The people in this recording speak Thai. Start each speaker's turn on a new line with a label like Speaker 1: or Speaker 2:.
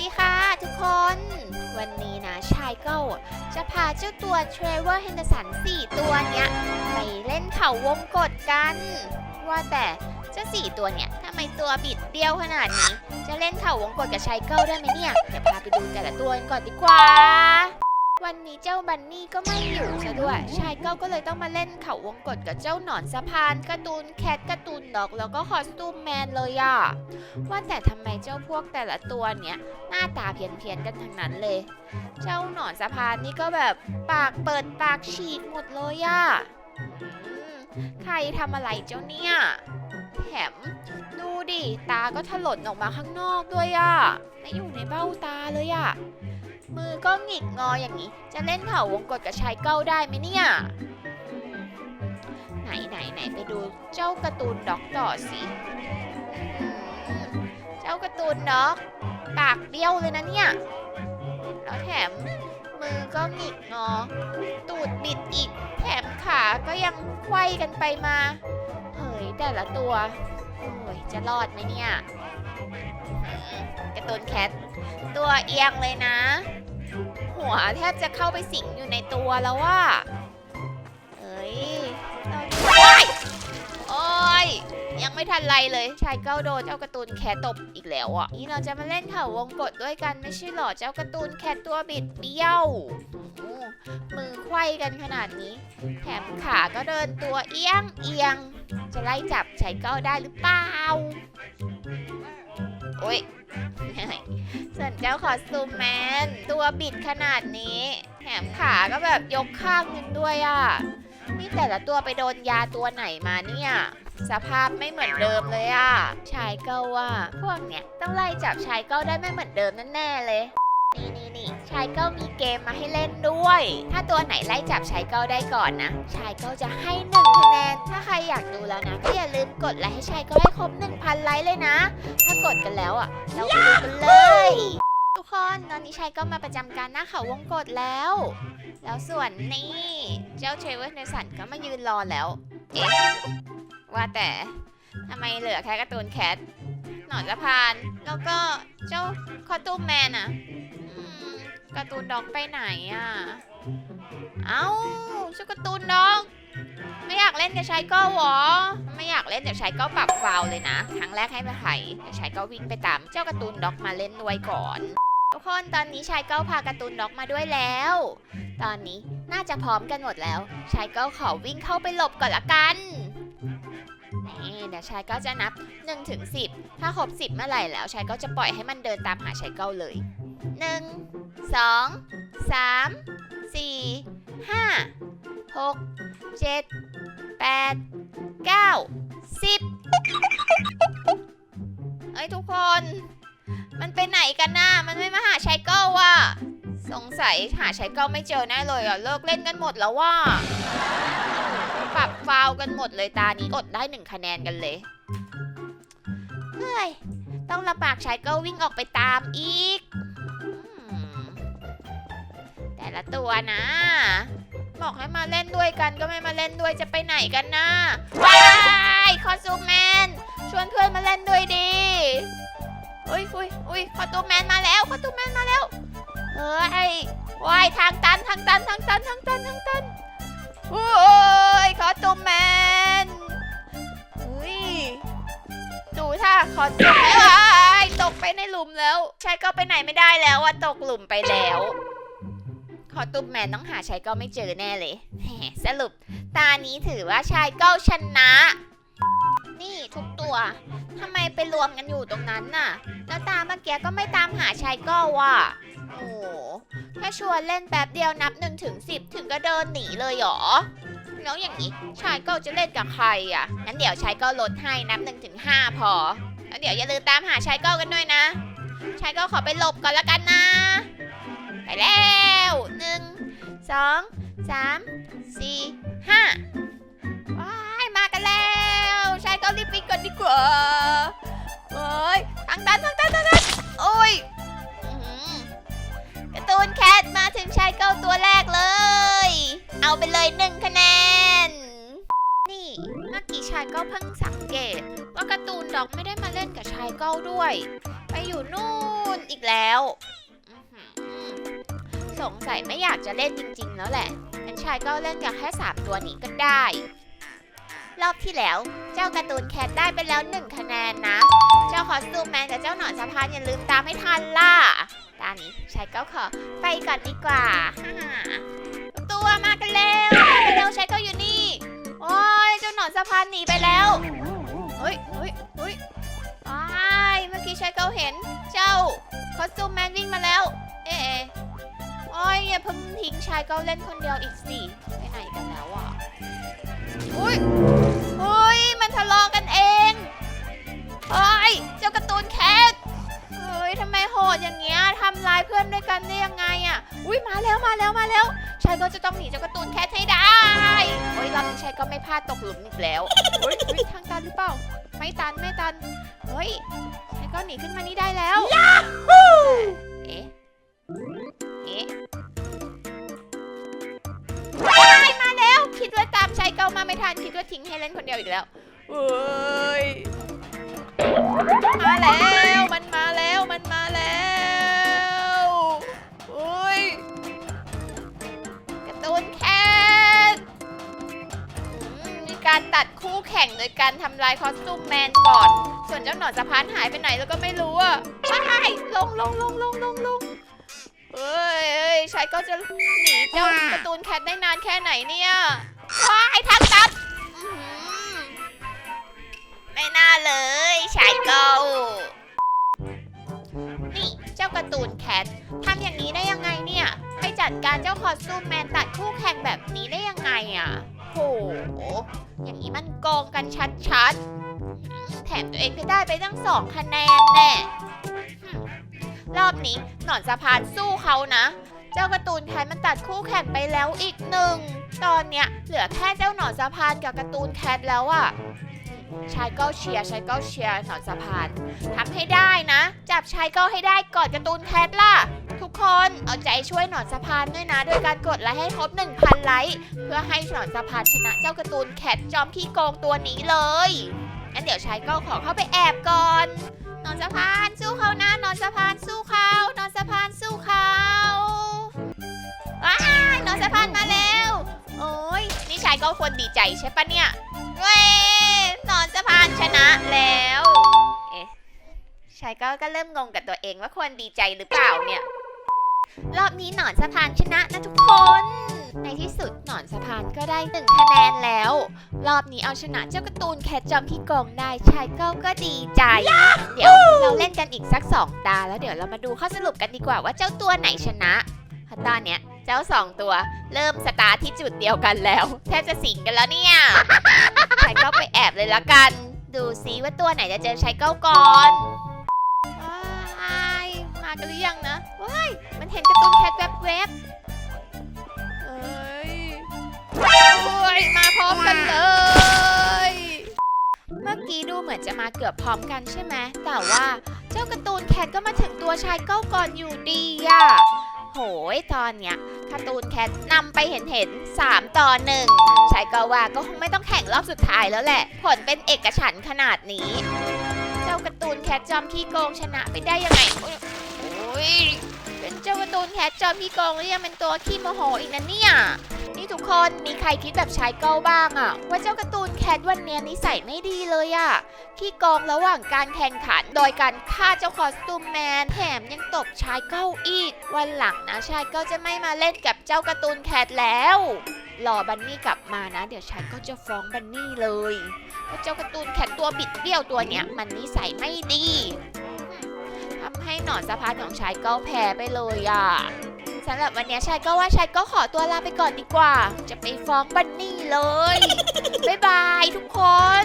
Speaker 1: ดีค่ะทุกคน วันนี้นะชายเก้าจะพาเจ้าตัวเทรเวอร์เฮนเดอร์สัน4ตัวเนี้ยไปเล่นเข่าวงกตกัน ว่าแต่เจ้าสี่ตัวเนี่ยทำไมตัวบิดเบี้ยวขนาดนี้ จะเล่นเข่าวงกตกับชายเก้าได้ไหมเนี่ย เดี๋ยวพาไปดูแต่ละตัวกันก่อนดีกว่า วันนี้เจ้าบันนี่ก็ไม่อยู่ซะด้วย ชายเก้าก็เลยต้องมาเล่นเขาวงกตกับเจ้าหนอนสะพานการ์ตูนแคทการ์ตูนดอกแล้วก็คอสตูมแมนเลยอะว่าแต่ทำไมเจ้าพวกแต่ละตัวเนี่ยหน้าตาเพี้ยนๆกันทั้งนั้นเลย เจ้าหนอนสะพานนี่ก็แบบปากเปิดปากฉีกหมดเลยอะใครทำอะไรเจ้าเนี่ยแถมดูดิ ตาก็ถลนออกมาข้างนอกด้วยอะไม่อยู่ในเบ้าตาเลยอะ มือก็หงิกงออย่างนี้ จะเล่นเขาวงกตกับชายเก้าได้ไหมเนี่ย ไหนไหนไหนไปดูเจ้าการ์ตูนด็อกต่อสิเจ้าการ์ตูนด็อกปากเบี้ยวเลยนะเนี่ย แล้วแถมมือก็หงิกงอ ตูดบิดอีก แถมขาก็ยังไขว้กันไปมา เฮ้ยแต่ละตัว โอ้ยจะรอดไหมเนี่ยกร์ตูนแคทตัวเอียงเลยนะ หัวแทบจะเข้าไปสิงอยู่ในตัวแล้วว่าเอ้ยโอ๊ยโอ้ยยังไม่ทันไรเลยชายเก้าโดนเจ้ากร์ตูนแคทตบอีกแล้วอะนี่เราจะมาเล่นเขาวงกตด้วยกันไม่ใช่หรอเจ้ากร์ตูนแคทตัวบิดเบี้ยวมือไขว้กันขนาดนี้ แถมขาก็เดินตัวเอียงเอียง จะไล่จับชายก้าได้หรือเปล่า โอ๊ยส่วนเจ้าคอสตูมแมน ตัวบิดขนาดนี้แถมขาก็แบบยกข้างนึงด้วยอะ นี่แต่ละตัวไปโดนยาตัวไหนมาเนี่ย สภาพไม่เหมือนเดิมเลยอะชายเก้าว่า พวกเนี้ยต้องไล่จับชายเก้าได้ไม่เหมือนเดิมแน่ๆเลย นี่นี่นี่ชายเก้ามีเกมมาให้เล่นด้วย ถ้าตัวไหนไล่จับชายเก้าได้ก่อนนะ ชายเก้าจะให้หนึ่งคะแนน ถ้าใครอยากดูแล้วนะก็อย่าลืมกดไลค์ให้ชายเก้าให้ครบ1,000ไลค์เลยนะ ถ้ากดกันแล้วอะ เราไปดูกันเลย ทุกคนตอนนี้ชายก็มาประจำการหน้าเขาวงกตแล้ว แล้วส่วนนี่เจ้าเทรเวอร์ในสันก็มายืนรอแล้ว เอ๊ะว่าแต่ทำไมเหลือแค่การ์ตูนแคทหนอนสะพาน แล้วก็เจ้าคอตูมแมนอะ การ์ตูนด็อกไปไหนอะ เอ้าเจ้าการ์ตูนด็อก ไม่อยากเล่นกับชายเก็หรอ ไม่อยากเล่นเดี๋ยวชายเก็ปรับฟาวเลยนะ ครั้งแรกให้ไปไผ่เดี๋ยวชายเก็วิ่งไปตามเจ้าการ์ตูนด็อกมาเล่นด้วยก่อน ทุกคนตอนนี้ชายเก้าพาการ์ตูนด็อกมาด้วยแล้ว ตอนนี้น่าจะพร้อมกันหมดแล้ว ชายเก้าขอวิ่งเข้าไปหลบก่อนละกันนี่เดี๋ยวชายเก้าจะนับ1ถึง10 ถ้าครบ10 เมื่อไหร่แล้วชายเก้าจะปล่อยให้มันเดินตามหาชายเก้าเลย 1 2 3 4 5 6 7 8 9 10เอ้ยทุกคน มันไปไหนกันน่ะมันไม่มาหาชายเก้าว่ะสงสัยหาชายเก้าไม่เจอแน่เลยอะ เลิกเล่นกันหมดแล้วว่าปรับฟาวกันหมดเลยตานี้อดได้หนึ่งคะแนนกันเลย เฮ้ย ต้องลำบากชายเก้าวิ่งออกไปตามอีก ตัวนะบอกให้มาเล่นด้วยกันก็ไม่มาเล่นด้วยจะไปไหนกันนะว้ายคอซูแมนชวนเพื่อนมาเล่นด้วยดีอุ้ยอุ้ยอุ้ยคอตูแมนมาแล้วคอตูแมนมาแล้วเฮ้ยว้ายทางตันทางตันทางตันทางตันทางตันโอ้ยคอตูแมนอุ้ยดูท่าคอตูแมนว้ายตกไปในหลุมแล้วใชายก็ไปไหนไม่ได้แล้วอะตกหลุมไปแล้ว คอตูแมนต้องหาชายก็ไม่เจอแน่เลยสรุป ตานี้ถือว่าชายเก้าชนะ นี่ทุกตัวทำไมไปรวมกันอยู่ตรงนั้นน่ะ แล้วตาเมื่อกี้ก็ไม่ตามหาชายเก้าว่ะโอ้แค่ชวนเล่นแป๊บเดียวนับ1นถึงสิบถึงก็เดินหนีเลยหรอแล้วอย่างนี้ชายเก้าจะเล่นกับใครอะงั้นเดี๋ยวชายเก้าลดให้นับ1นถึงห้าพอแล้วเดี๋ยวอย่าลืมตามหาชายเก้ากันด้วยนะชายเก้าขอไปหลบก่อนละกันนะ ไปแล้วหนึ่งสองสามสี่ห้าว้ายมากันแล้วชายเก้ารีบวิ่งก่อนดีกว่าเฮ้ยทางตันทางตันทางตันโอ้ยการ์ตูนแคทมาถึงชายเก้าตัวแรกเลย เอาไปเลยหนึ่งคะแนน นี่เมื่อกี้ชายเก้าเพิ่งสังเกต ว่าการ์ตูนดอกไม่ได้มาเล่นกับชายเก้าด้วย ไปอยู่นู่นอีกแล้ว สงสัยไม่อยากจะเล่นจริงๆแล้วแหละงั้นชายก็เล่นกับแค่สามตัวนี้ก็ได้ รอบที่แล้วเจ้าการ์ตูนแคทได้ไปแล้วหนึ่งคะแนนนะ เจ้าคอสตูมแมนกับเจ้าหนอนสะพานอย่าลืมตามให้ทันล่ะตอนนี้ชายก็ขอไปก่อนดีกว่าตัวมากันเร็วมาเร็วชายก็อยู่นี่ โอ้ยเจ้าหนอนสะพานหนีไปแล้วเฮ้ยเฮ้ยเฮ้ยอ้ายเมื่อกี้ชายก็เห็นเจ้าคอสตูมแมนวิ่งมาแล้ว เอ๊ะ โอ้ยอย่าเพิ่งทิ้งชายก็เล่นคนเดียวอีกสิไปไหนกันแล้วอะอุ้ยอุ้ยมันทะเลาะกันเองเฮ้ยเจ้าการ์ตูนแคทเฮ้ยทำไมโหดอย่างเงี้ยทำร้ายเพื่อนด้วยกันได้ยังไงอะอุ้ยมาแล้วมาแล้วมาแล้วชายก็จะต้องหนีเจ้าการ์ตูนแคทให้ได้โอ้ยรอบนี้ชายก็ไม่พลาดตกหลุมอีกแล้วเฮ้ยเฮ้ยทางตันหรือเปล่าไม่ตันไม่ตันเฮ้ยชายก็หนีขึ้นมานี่ได้แล้วยาฮูเอ๊ะ ชายเก่ามาไม่ทันคิดว่าทิ้งให้เล่นคนเดียวอีกแล้วเฮ้ยมาแล้วมันมาแล้วมันมาแล้วเฮ้ยการ์ตูนแคทอืมมีการตัดคู่แข่งโดยการทำลายคอสตูมแมนก่อน ส่วนเจ้าหนอนสะพานหายไปไหนแล้วก็ไม่รู้อะไปลงลงลงลงลงลงเอ้ยเอ้ยชายก็จะหนีเจ้าการ์ตูนแคทได้นานแค่ไหนเนี่ย ว้ายทางตัดอื้อหือไม่น่าเลยชายเกานี่เจ้าการ์ตูนแคททำอย่างนี้ได้ยังไงเนี่ย ไปจัดการเจ้าคอสตูมแมนตัดคู่แข่งแบบนี้ได้ยังไงอะโห อย่างนี้มันโกงกันชัดๆ แถมตัวเองก็ได้ไปตั้งสองคะแนนแน่หึรอบนี้หนอนสะพานสู้เขานะ เจ้าการ์ตูนแคทมันตัดคู่แข่งไปแล้วอีกหนึ่ง ตอนเนี้ยเหลือแค่เจ้าหนอนสะพานกับการ์ตูนแคทแล้วอะชายเก้าเชียร์ชายเก้าเชียร์หนอนสะพานทำให้ได้นะ จับชายเก้าให้ได้กอนการ์ตูนแคทล่ะ ทุกคนเอาใจช่วยหนอนสะพานด้วยนะ โดยการกดไลค์ให้ครบ 1,000 ไลค์เพื่อให้หนอนสะพานชนะเจ้าการ์ตูนแคทจอมขี้โกงตัวนี้เลยงั้นเดี๋ยวชายเก้าขอเข้าไปแอบก่อนหนอนสะพานสู้เขานะหนอนสะพานสู้เขาหนอนสะพานสู้เขาว้าหนอนสะพานมาแล้ว โอ้ยนี่ชายก้าควรดีใจใช่ปะเนี่ย เว้ยนอนสะพานชนะแล้ว เอ๊ะชายก็ก็เริ่มงงกับตัวเองว่าควรดีใจหรือเปล่าเนี่ย รอบนี้หนอนสะพานชนะนะทุกคน ในที่สุดหนอนสะพานก็ได้หนึ่งคะแนนแล้ว รอบนี้เอาชนะเจ้าการ์ตูนแคทจอมที่โกงได้ชายก็ก็ดีใจ เดี๋ยวเราเล่นกันอีกสักสองตา แล้วเดี๋ยวเรามาดูข้อสรุปกันดีกว่าว่าเจ้าตัวไหนชนะเพราะตอนเนี้ย จ้าสองตัว เริ่มสตาร์ทที่จุดเดียวกันแล้ว แทบจะสิงกันแล้วเนี่ยชายก็ไปแอบเลยละกัน ดูซิว่าตัวไหนจะเจอชายเก้าก่อนว้ายมากันหรือยังนะว้ายมันเห็นการ์ตูนแคทแวบๆเอ้ยโอ้ยมาพร้อมกันเลยเมื่อกี้ดูเหมือนจะมาเกือบพร้อมกันใช่ไหมแต่ว่าเจ้าการ์ตูนแคทก็มาถึงตัวชายเก้าก่อนอยู่ดีอะ ตอนเนี้ยการ์ตูนแคทนำไปเห็นเห็น3ต่อหนึ่งชายก็ว่าก็คงไม่ต้องแข่งรอบสุดท้ายแล้วแหละ ผลเป็นเอกฉันขนาดนี้ เจ้าการ์ตูนแคทจอมขี้โกงชนะไปได้ยังไงโอ้ยเป็นเจ้าการ์ตูนแคทจอมขี้โกงแล้วยังเป็นตัวขี้โมโหอีกนะเนี่ย ทุกคนมีใครคิดแบบชายเก้าบ้างอะว่าเจ้าการ์ตูนแคทวันเนี้ยนิสัยไม่ดีเลยอะขี้โกงระหว่างการแข่งขัน โดยการฆ่าเจ้าคอสตูมแมนแถมยังตบชายเก้าอีก วันหลังนะชายเก้าจะไม่มาเล่นกับเจ้าการ์ตูนแคทแล้วรอบันนี่กลับมานะ เดี๋ยวชายก็จะฟ้องบันนี่เลยว่าเจ้าการ์ตูนแคทตัวบิดเบี้ยวตัวเนี้ย มันนิสัยไม่ดีทำให้หนอนสะพานของชายก็แพ้ไปเลยอะ สำหรับวันเนี้ยชายก็ว่าชายก็ขอตัวลาไปก่อนดีกว่า จะไปฟ้องบันนี่เลย บ๊ายบายทุกคน